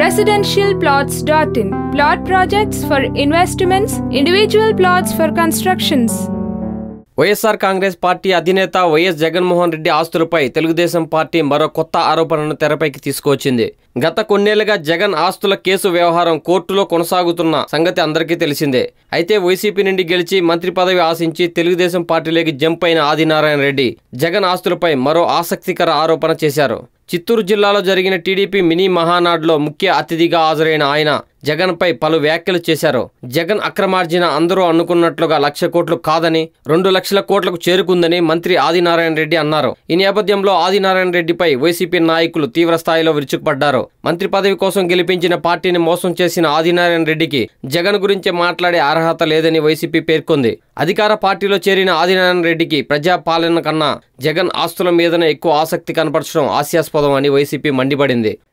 residentialplots.in. Plot projects for investments, individual plots for constructions. YSR Congress party అధినేత YS Jaganmohan Reddy ఆస్తులపై Telugu Desam party మరో కొత్త ఆరోపణను తెరపైకి తీసుకువచ్చింది గత కొన్నేళ్ళుగా జగన్ ఆస్తుల కేసు వ్యవహారం కోర్టులో కొనసాగుతున్న సంగతి అందరికీ తెలిసిందే అయితే వైసీపీ నుండి గెలిచి మంత్రి పదవి ఆశించి తెలుగుదేశం పార్టీలోకి జంప్ అయిన ఆదినారాయణ రెడ్డి జగన్ ఆస్తులపై మరో ఆసక్తికర ఆరోపణ చేశారు చిత్తూరు జిల్లాలో జరిగిన టీడీపీ మినీ మహానాడులో ముఖ్య అతిథిగా హాజరైన ఆయన. జగన్పై పలు వ్యాఖ్యలు చేశారు. జగన్ అక్రమార్జన అందరూ అనుకున్నట్లుగా లక్ష కోట్లు కాదని రెండు లక్షల కోట్లకు చేరుకుందని మంత్రి ఆదినారాయణ రెడ్డి అన్నారు. ఈ నేపథ్యంలో ఆదినారాయణ రెడ్డిపై వైసీపీ నాయకులు తీవ్ర స్థాయిలో విరుచుకుపడ్డారు. మంత్రి పదవి కోసం గెలిపించిన పార్టీని మోసం చేసిన ఆదినారాయణ రెడ్డికి జగన్ గురించి మాట్లాడే అర్హత లేదని వైసీపీ పేర్కొంది. అధికార పార్టీలో చేరిన ఆదినారాయణ రెడ్డికి ప్రజాపాలన కన్నా జగన్ ఆస్తుల మీదనే ఎక్కువ ఆసక్తి కనపరచడం హాస్యాస్పదం అని వైసీపీ మండిపడింది.